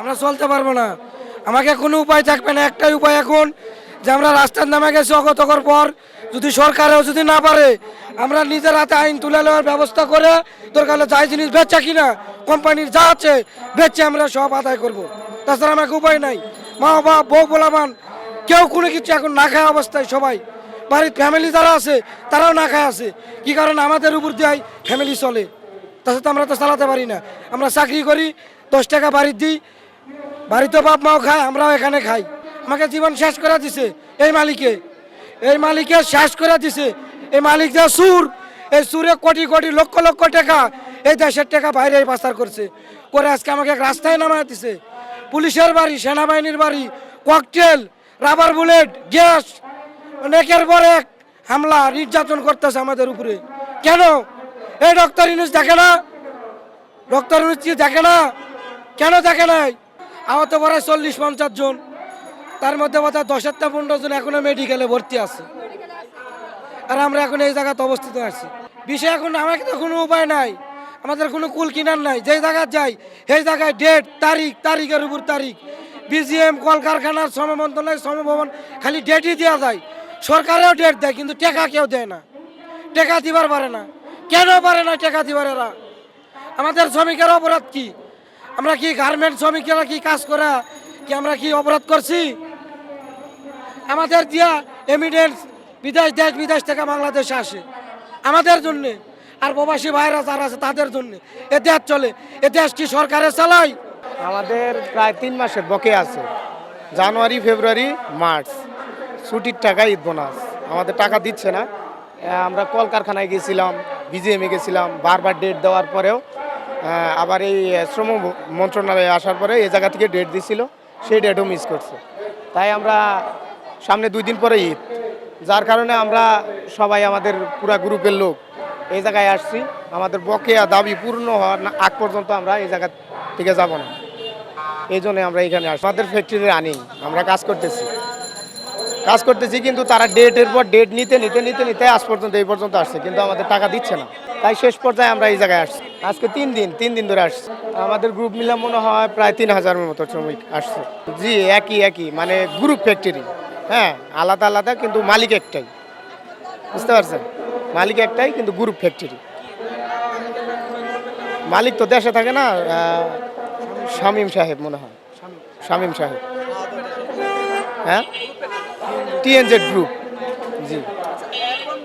আমরা চলতে পারব না। আমাকে কোনো উপায় থাকবে না। একটাই উপায় এখন, যে আমরা রাস্তার নামে গেছি অগতকর পর, যদি সরকারেও যদি না পারে, আমরা নিজের হাতে আইন তুলে নেওয়ার ব্যবস্থা করে দরকার হলে যাই জিনিস বেচা কিনা, কোম্পানির যা আছে, বেচে আমরা সব আদায় করব। তাছাড়া আমাকে উপায় নাই। মা বাবা বউ বলামান কেউ কোনো কিছু এখন না খায় অবস্থায় সবাই। বাড়ির ফ্যামিলি যারা আছে, তারাও না খায় আছে। কি কারণে? আমাদের উপর দিয়ে ফ্যামিলি চলে। তাছাড়া তো আমরা তো চালাতে পারি না। আমরা চাকরি করি, দশ টাকা বাড়ির দিই বাড়িতে বাপ মাও খায়, আমরাও এখানে খাই। আমাকে জীবন শেষ করে দিছে এই মালিকে। এই মালিকে শেষ করে দিছে। এই মালিক যে সুর, এই সুরে কোটি কোটি লক্ষ লক্ষ টাকা এই দেশের টাকা বাইরে পাচার করছে। করে আজকে আমাকে রাস্তায় নামায় দিছে। পুলিশের বাড়ি, সেনাবাহিনীর বাড়ি, ককটেল, রাবার বুলেট, গ্যাস, অনেকের পর এক হামলা, নির্যাতন করতেছে আমাদের উপরে। কেন? এই ডক্টর ইউনুস দেখে না? ডক্টর ইউনুস কি দেখে না? কেন দেখে নাই? আহত পড়ায় চল্লিশ পঞ্চাশ জন। তার মধ্যে বোধ হয় দশের থেকে পনেরো জন এখনও মেডিকেলে ভর্তি আছে। আর আমরা এখন এই জায়গাতে অবস্থিত আছি। বিষয় এখন আমাকে তো কোনো উপায় নাই। আমাদের কোনো কুল কিনার নাই। যেই জায়গায় যাই, সেই জায়গায় ডেট তারিখ, তারিখের উপর তারিখ। বিজিএম কলকারখানার শ্রম মন্ত্রণালয় শ্রম ভবন খালি ডেটই দেওয়া যায়। সরকারেও ডেট দেয়, কিন্তু টাকা কেউ দেয় না। টাকা দিবার পারে না। কেন পারে না টাকা দিবার এরা? আমাদের শ্রমিকের অপরাধ কি? আমরা কি গার্মেন্ট শ্রমিকেরা কি কাজ করা, কি আমরা কি অপরাধ করছি? আমাদের দিয়া এমিডেন্স বিদেশ, দেশ, বিদেশ থেকে বাংলাদেশে আসে। আমাদের জন্যে। আর প্রবাসী ভাইরা যারা আছে, তাদের জন্য। এ দেশ চলে। এ দেশ কি সরকারে চালায়? আমাদের প্রায় তিন মাসের বকে আছে। January, February, March. ছুটির টাকা ঈদ বোনাস। আমাদের টাকা দিচ্ছে না। আমরা কলকারখানায় গেছিলাম, বিজিএমে গেছিলাম। বারবার ডেট দেওয়ার পরেও আবার এই শ্রম মন্ত্রণালয়ে আসার পরে এই জায়গা থেকে ডেট দিছিল, সেই ডেটও মিস করছে। তাই আমরা সামনে দুই দিন পরে ঈদ, যার কারণে আমরা সবাই আমাদের পুরা গ্রুপের লোক এই জায়গায় আসছি। আমাদের বকেয়া দাবি পূর্ণ হওয়ার আগ পর্যন্ত আমরা এই জায়গা থেকে যাব না। এই জন্য আমরা এখানে আসি আমাদের ফ্যাক্টরি রানিং আমরা কাজ করতেছি। কাজ করতেছি, কিন্তু তারা ডেটের পর ডেট নিতে নিতে নিতে নিতে আজ পর্যন্ত, এই পর্যন্ত আসছে, কিন্তু আমাদের টাকা দিচ্ছে না। তাই শেষ পর্যায়ে আমরা এই জায়গায় আসছি। আজকে তিন দিন তিন দিন ধরে আসছি। আমাদের গ্রুপ মিলে মনে হয় প্রায় তিন হাজারের মতো শ্রমিক আসছে। জি, একই একই মানে গ্রুপ ফ্যাক্টরি হ্যাঁ আলাদা আলাদা, কিন্তু মালিক একটাই। বুঝতে পারছেন? মালিক একটাই, কিন্তু গ্রুপ ফ্যাক্টরি মালিক তো দেশে থাকে না শামীম সাহেব মনে হয়। শামীম সাহেব। হ্যাঁ? TNZ group ji. এখন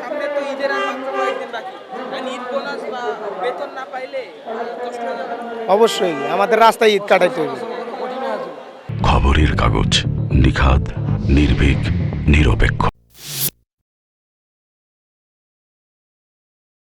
সামনে তো ঈদের আর মাত্র কয়েকদিন বাকি। মানে অবশ্যই আমাদের রাস্তায় ঈদ কাটাইতে হবে। খবরের কাগজ নিখাদ নির্ভীক নিরপেক্ষ।